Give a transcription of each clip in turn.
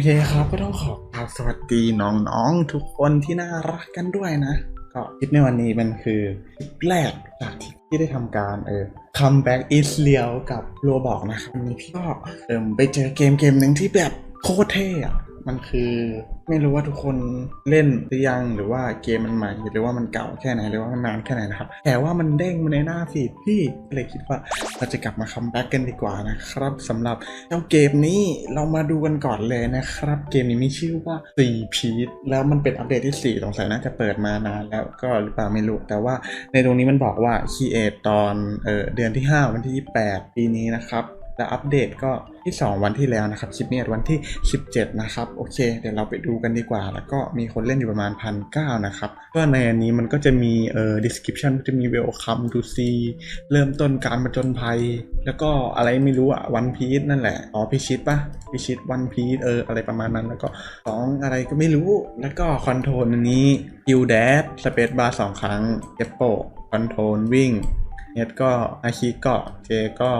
เคครับก็ต้องขอกราบสวัสดีน้องๆ ทุกคนที่น่ารักกันด้วยนะ ก็คลิปในวันนี้มันคือคลิปแรกจากที่ที่ได้ทำการเออคัมแบ็กอิสเลียวกับโรบอกนะครับวันนี้พี่ก็เออไปเจอเกมเกมหนึ่งที่แบบโคตรเท่อะ มันคือไม่รู้ว่าทุกคนเล่นหรือยังหรือว่าเกมมันใหม่หรือว่ามันเก่าแค่ไหนหรือว่ามันนานแค่ไหนนะครับแต่ว่ามันเด้งมาในหน้าฟีดพี่เลยคิดว่าเราจะกลับมาคัมแบ็กกันดีกว่านะครับสำหรับเจ้าเกมนี้เรามาดูกันก่อนเลยนะครับ เกมนี้มีชื่อว่า4พีทแล้วมันเป็นอัปเดตที่ 4 สงสัยน่าจะเปิดมานานแล้วก็หรือเปล่าไม่รู้แต่ว่าในตรงนี้มันบอกว่าคีเอตตอนเออเดือนที่ 5 วันที่ 28 ปีนี้นะครับ และอัปเดตก็ที่ 2 วันที่แล้วนะครับคลิปนี้วันที่ 17 นะครับ โอเค เดี๋ยวเราไปดูกันดีกว่า แล้วก็มีคนเล่นอยู่ประมาณพันเนะครับก็ในอันนี้มันก็จะมีเอ่อ description จะมี welcome to see เริ่มต้นการประจนภัย แล้วก็อะไรไม่รู้อะวันพีชนั่นแหละ อ๋อพิชิตปะพิชิตวันพีชเอออะไรประมาณนั้น แล้วก็สองอะไรก็ไม่รู้ แล้วก็คอนโทรลอันนี้คิวแดสสเปซบาร์สองครั้งเก็บโปคอนโทรลวิ่งเน็ตก็อาคิก็เจก็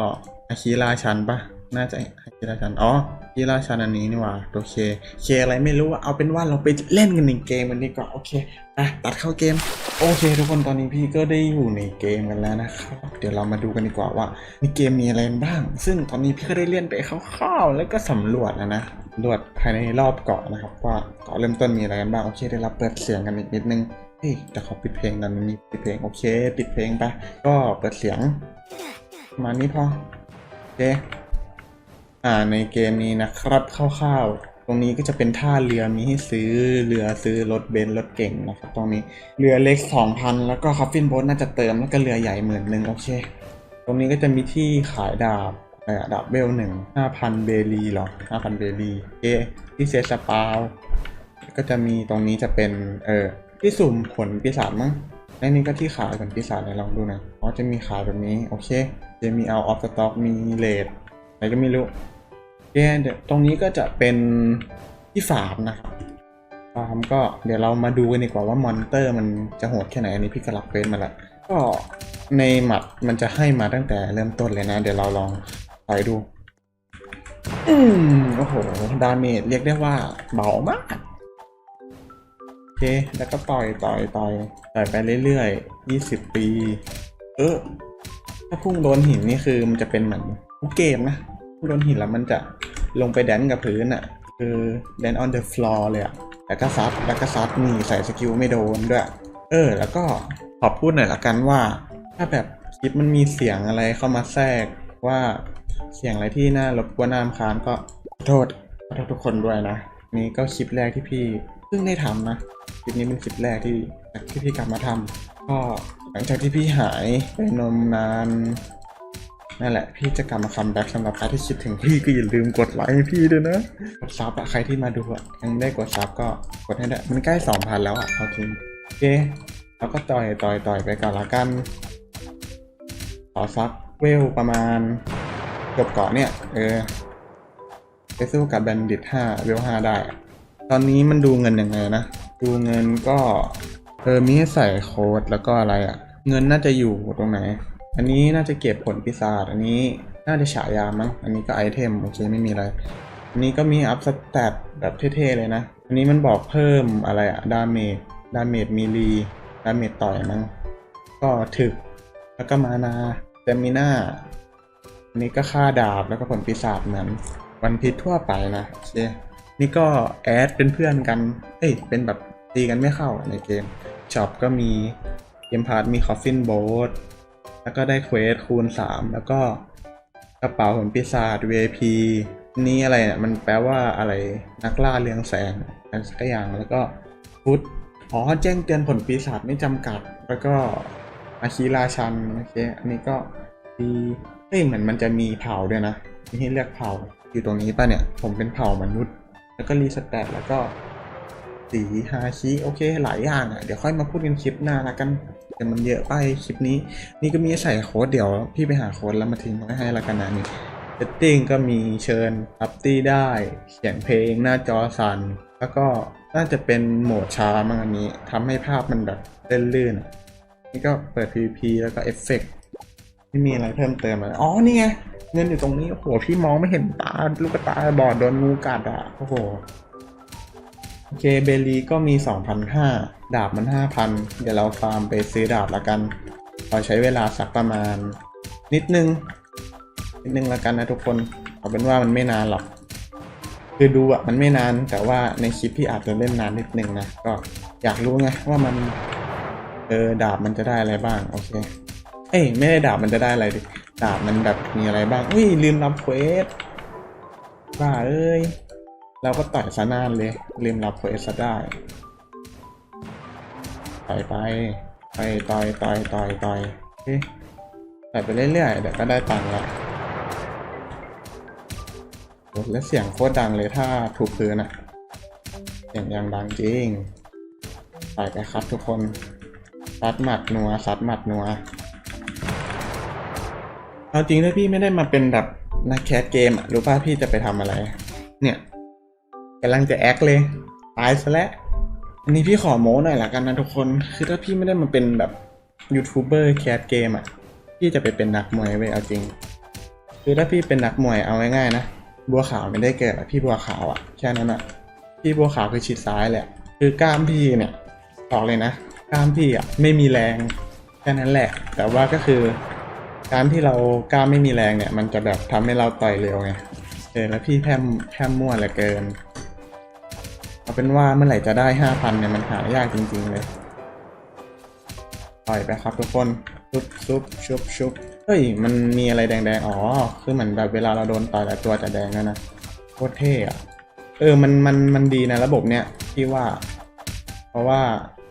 อาคิราชันปะน่าจะอาคิราชัน อ๋ออาคิราชันอันนี้นี่หว่าโอเคเคอะไรไม่รู้อะเอาเป็นว่าเราไปเล่นกันในเกมกันดีกว่าโอเคไปตัดเข้าเกม โอเค ทุกคนตอนนี้พี่ก็ได้อยู่ในเกมกันแล้วนะครับ เดี๋ยวเรามาดูกันดีกว่าว่าในเกมมีอะไรบ้าง ซึ่งตอนนี้พี่ก็ได้เล่นไปคร่าวๆแล้วก็สำรวจแล้วนะสำรวจภายในรอบเกาะนะครับว่าเกาะเริ่มต้นมีอะไรกันบ้างโอเคเดี๋ยวเปิดเสียงกันอีกนิดนึงเฮ้ยแต่ขอปิดเพลงดันมีปิดเพลงโอเค ปิดเพลงไปก็เปิดเสียงประมาณนี้พอ เค อ่า ในเกมนี้นะครับคร่าวๆ ตรงนี้ก็จะเป็นท่าเรือมีให้ซื้อเรือซื้อรถเบนซ์รถเก่งนะครับ ตรงนี้เรือเล็ก 2,000 แล้วก็คอฟฟินโบ๊ทน่าจะเติมแล้วก็เรือใหญ่หมื่นหนึ่งโอเค ตรงนี้ก็จะมีที่ขายดาบอะไรอะดาบเบลหนึ่งห้าพันเบลีหรอห้าพันเบลีเอที่เซสปาว ก็จะมีตรงนี้จะเป็น เออที่สุ่มผลปีศาจมั้ง และนี่ก็ที่ขายผลปีศาจไหนลองดูน่อยอ๋อจะมีขายแบบนี้ โอเค จะมีเอาออฟสต็อกมีเลดอะไรก็ไม่รู้เดี๋ยวตรงนี้ก็จะเป็นที่ฟาร์มนะครับฟาร์มก็เดี๋ยวเรามาดูกันดีกว่าว่ามอนเตอร์มันจะโหดแค่ไหนอันนี้พี่ก็รับเฟซมาล้วก็ในหมัดมันจะให้มาตั้งแต่เริ่มต้นเลยนะ เดี๋ยวเราลองไปดู อืมโอ้โห ดาเมจเรียกได้ว่าเบามาก เค แล้วก็ต่อยต่อยต่อยต่อยไปเรื่อยๆยี่สิบปี เออ ถ้าพุ่งโดนหินนี่คือมันจะเป็นเหมือนทุกเกมนะพุ่งโดนหินแล้วมันจะลงไปแดนกับพื้นอะ่ะ คือแดน on the floor เลยอะ่ะแล้วก็ซัดแล้วก็ซัดนี่ใส่สกิลไม่โดนด้วย เออ แล้วก็ขอพูดหน่อยละกันว่า ถ้าแบบคลิปมันมีเสียงอะไรเข้ามาแทรกว่าเสียงอะไรที่น่ารบกวนน่ารำคาญก็ขอโทษขอโทษทุกคนด้วยนะนี่ก็คลิปแรกที่พี่ พิ่งได้ทำนะคลิปนี้เป็นคลิปแรกที่ที่พี่กลับมาทำก็หลังจากที่พี่หายไปนมนานนั่นแหละ พี่จะกลับมาคัมแบ็กสำหรับใครที่คิดถึงพี่ก็อย่าลืมกดไลค์พี่ด้วยนะกดซับอะใครที่มาดูอะยังได้กดซับก็กดให้ได้มันใกล้สองพันแล้วอะเอาจริงโอเคแล้วก็ต่อยต่อยต่อยไปก่อนละกันขอซักเวลประมาณจบเกาะเนี่ย เออไปสู้กับแบนดิต5เวล5ได้ ตอนนี้มันดูเงินยังไงนะ ดูเงินก็เออมีให้ใส่โค้ดแล้วก็อะไรอะ่ะ เงินน่าจะอยู่ตรงไหน อันนี้น่าจะเก็บผลปีศาจอันนี้น่าจะฉายามั้งอันนี้ก็ไอเทมโอเคไม่มีอะไร อันนี้ก็มีอัพสแตทแบบเท่ๆเลยนะ อันนี้มันบอกเพิ่มอะไรอะดาเมจดาเมจมีลีดาเมจต่อยมั้งก็ถึกแล้วก็มานาเตมิน่าอันนี้ก็ค่าดาบแล้วก็ผลปีศาจเหมือนวันพิษทั่วไปนะโอเค นี่ก็แอดเป็นเพื่อนกัน เอ้ย เป็นแบบตีกันไม่เข้าในเกมช็อปก็มีเกมพาร์ทมีคอฟฟินโบ t แล้วก็ได้เควสคูณ 3 แล้วก็กระเป๋าผลปีศาจ VIP นี่อะไรเนี่ยมันแปลว่าอะไรนักล่าเรืองแสงอะไรสักอย่างแล้วก็พุทธอ๋อแจ้งเตือนผลปีศาจไม่จำกัด แล้วก็อาคีราชันโอเคอันนี้ก็ดีเอ้ยเหมือนมันจะมีเผ่าด้วยนะมีให้เลือกเผ่าอยู่ตรงนี้ป่ะเนี่ย ผมเป็นเผ่ามนุษย์ แล้วก็รีสแตทแล้วก็สีฮาชิโอเคหลายอย่างอะเดี๋ยวค่อยมาพูดกันคลิปหน้าละกันเดี๋ยวมันเยอะไปคลิปนี้ นี่ก็มีใส่โค้ดเดี๋ยวพี่ไปหาโค้ดแล้วมาทิ้งไว้ให้ละกันนะนี่เซตติ้งก็มีเชิญอัพตี้ได้เสียงเพลงหน้าจอสั่นแล้วก็น่าจะเป็นโหมดช้ามั้งอันนี้ทำให้ภาพมันแบบลื่นๆนี่ก็เปิด PVP แล้วก็เอฟเฟกต์ไม่มีอะไรเพิ่มเติมแล้วอ๋อนี่ไง เงินอยู่ตรงนี้ โอ้โห พี่มองไม่เห็นตา ลูกตาบอดโดนงูกัดอะ โอ้โห โอเค เบลีก็มี 2,500 ดาบมัน 5,000 เดี๋ยวเราฟาร์มไปซื้อดาบละกันเราใช้เวลาสักประมาณ นิดนึง นิดนึงละกันนะทุกคนเอาเป็นว่ามันไม่นานหรอก คือดูอะมันไม่นานแต่ว่าในคลิปพี่อาจจะเล่นนานนิดนึงนะ ก็อยากรู้ไงว่ามัน เออดาบมันจะได้อะไรบ้าง โอเค เอ้ยไม่ได้ดาบมันจะได้อะไรดิ ดาบมันแบบมีอะไรบ้าง อุ้ยลืมรับเควสบ้าเอ้ย เราก็ต่อยซะนานเลย ลืมรับเควสซะได้ต่อยไปไปต่อยต่อยต่อยต่อยโอเคต่อยไปเรื่อยๆเดี๋ยวก็ได้ตังค์ละโอ้แล้วเสียงโคตรดังเลยถ้าถูกพื้นอะเสียงยังดังจริงต่อยไปครับทุกคนซัดหมัดนัวซัดหมัดนัว เอาจริงถ้าพี่ไม่ได้มาเป็นแบบนักแคสเกมอะรู้ป่ะพี่จะไปทำอะไร เนี่ยกำลังจะแอคเลยตายซะแล้วอันนี้พี่ขอโม้หน่อยละกันนะทุกคน คือถ้าพี่ไม่ได้มาเป็นแบบยูทูบเบอร์แคสเกมอะพี่จะไปเป็นนักมวยเว้ยเอาจริง คือถ้าพี่เป็นนักมวยเอาง่ายๆนะ บัวขาวไม่ได้เกิดอะพี่บัวขาวอะแค่นั้นอะพี่บัวขาวคือชิดซ้ายแหละ คือกล้ามพี่เนี่ยบอกเลยนะ กล้ามพี่อะไม่มีแรง แค่นั้นแหละ แต่ว่าก็คือ การที่เรากล้ามไม่มีแรงเนี่ย มันจะแบบทำให้เราต่อยเร็วไงเออแล้วพี่แพมแพมมั่วเหลือเกิน เอาเป็นว่าเมื่อไหร่จะได้ห้าพันเนี่ยมันหายากจริง ๆ เลยต่อยไปครับทุกคนชุบชุบชุบชุบเฮ้ย มันมีอะไรแดงๆ อ๋อ คือเหมือนแบบเวลาเราโดนต่อยแล้วตัวจะแดงแล้วนะโคตรเท่อะเออ มันมันมันดีนะระบบเนี้ยพี่ว่า เพราะว่า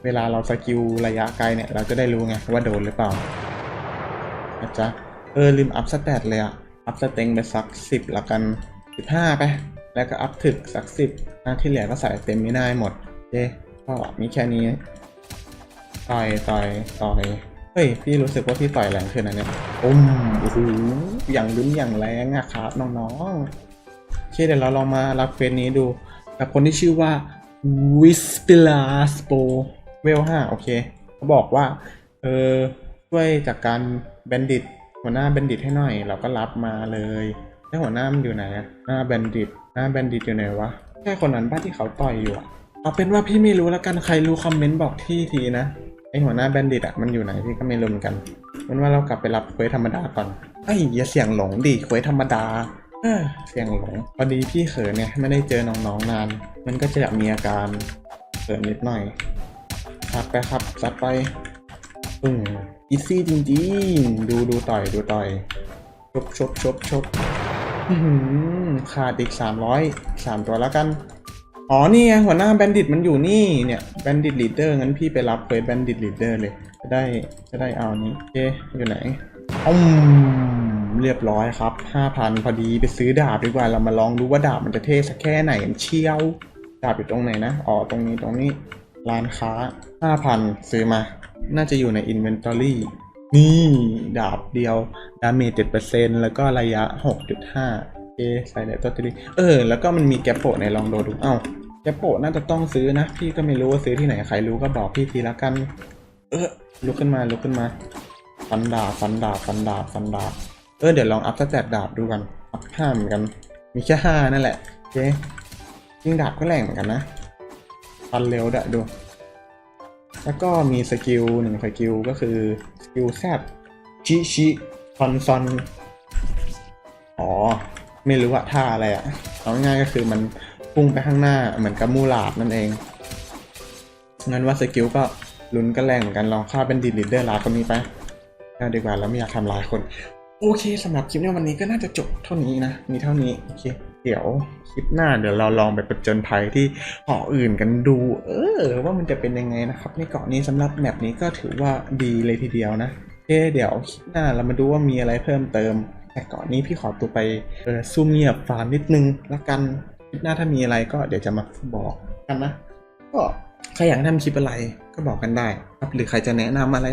เวลาเราสกิลระยะไกลเนี่ย เราจะได้รู้ไงว่าโดนหรือเปล่า นะจ๊ะ เออ ลืมอัพสเตตเลยอะอัพสเต็งไปสักสิบละกันสิบห้าไป แล้วก็อัพถึกสักสิบนะที่เหลือก็ใส่เต็มไม่ได้หมดเจ๊ก็มีแค่นี้ ต่อยต่อยต่อยเฮ้ย พี่รู้สึกว่าพี่ต่อยแรงขึ้นนะเนี่ยอุ้มโอ้โหอย่างลุ้นอย่างแรงอะครับน้องๆโอเคเดี๋ยวเราลองมารับเฟซนี้ดู กับคนที่ชื่อว่า w i s p i l a s p o เวลห้าโอเคเขาบอกว่า เออ ช่วยจากการแบนดิตหัวหน้าแบนดิตให้หน่อย เราก็รับมาเลยแล้วหัวหน้ามันอยู่ไหนหน้าแบนดิตหน้าแบนดิตอยู่ไหนวะแค่คนนั้นป้าที่เขาต่อยอยู่อะเอาเป็นว่าพี่ไม่รู้แล้วกันใครรู้คอมเมนต์บอกที่ทีนะไอหัวหน้าแบนดิตอะมันอยู่ไหนพี่ก็ไม่รู้เหมือนกันมันว่าเรากลับไปรับเควสธรรมดาก่อนไอ้ยอย่าเสียงหลงดิเควสธรรมดาเสียงหลงพอดีพี่เขินเนี่ยไม่ได้เจอน้องๆนาน มันก็จะมีอาการเขินนิดหน่อยครับไปครับจัดไปอืม อีซี่จริงๆ ดูดูต่อยดูต่อย ชบชบชบชบหือขาดอีกสามร้อยสามตัวแล้วกัน อ๋อนี่ไงหัวหน้าแบนดิตมันอยู่นี่เนี่ยแบนดิตลีดเดอร์งั้นพี่ไปรับเควสแบนดิตลีดเดอร์เลย จะได้จะได้เอานี้โอเคอยู่ไหนอืมเรียบร้อยครับห้าพันพอดีไปซื้อดาบดีกว่าเรามาลองดูว่าดาบมันจะเท่สักแค่ไหนเชียว ดาบอยู่ตรงไหนนะอ๋อตรงนี้ตรงนี้ ร้านค้าห้าพันซื้อมา น่าจะอยู่ใน Inventory นี่ ดาบเดียว ดาเมจ7%แล้วก็ระยะ 6.5 เอใส่ในตัวทีเออ แล้วก็มันมีแกปโปในลองโดดูเอ้าแกปโปน่าจะต้องซื้อนะ พี่ก็ไม่รู้ว่าซื้อที่ไหน ใครรู้ก็บอกพี่ทีละกัน เออ ลุกขึ้นมา ลุกขึ้นมา ฟันดาบ ฟันดาบ ฟันดาบ ฟันดาบ เออ เดี๋ยวลองอัพสแตทดาบดูกัน อัพห้าเหมือนกัน มีแค่ห้านั่นแหละโอเคยิงดาบก็แรงเหมือนกันนะ ฟันเร็วดะดู แล้วก็มีสกิลหนึ่งสกิลก็คือสกิลแซดชิชิคอนซอนอ๋อ ไม่รู้ว่าท่าอะไรอะ่ะเอาง่ายๆก็คือมันพุ่งไปข้างหน้าเหมือนกับมูลาดนั่นเอง งั้นว่าสกิลก็ลุ้นก็แรงเหมือนกันลองฆ่าเป็นดีลีดเดอร์ลาคนนี้ไปก็ดีกว่าแล้วไม่อยากทำลายคน โอเคสำหรับคลิปในวันนี้ก็น่าจะจบเท่านี้นะ มีเท่านี้ โอเค เดี๋ยวคลิปหน้าเดี๋ยวเราลองไปประจนภัยที่เกาะอื่นกันดู เออ ว่ามันจะเป็นยังไงนะครับในเกาะนี้สำหรับแมปนี้ก็ถือว่าดีเลยทีเดียวนะโอเคเดี๋ยวคลิปหน้าเรามาดูว่ามีอะไรเพิ่มเติม แต่เกาะนี้พี่ขอตัวไปเออซุ่มเงียบฟาร์มนิดนึงและกันคลิปหน้าถ้ามีอะไรก็เดี๋ยวจะมาบอกกันนะ ก็ใครอยากทำคลิปอะไรก็บอกกันได้ครับหรือใครจะแนะนำอะไร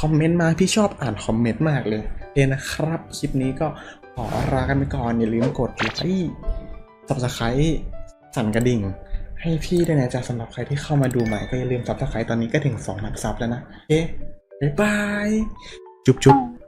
คอมเมนต์มาพี่ชอบอ่านคอมเมนต์มากเลยโอเคนะครับคลิปนี้ก็ ขอลากันไปก่อน อย่าลืมกดไลค์สับสไครต์สั่นกระดิ่ง ให้พี่ด้วยนะจ๊ะสำหรับใครที่เข้ามาดูใหม่ก็อย่าลืมซับสไครต์ตอนนี้ก็ถึง2,000ซับแล้วนะโอเคบ๊ายบาย จุ๊บจุ๊บ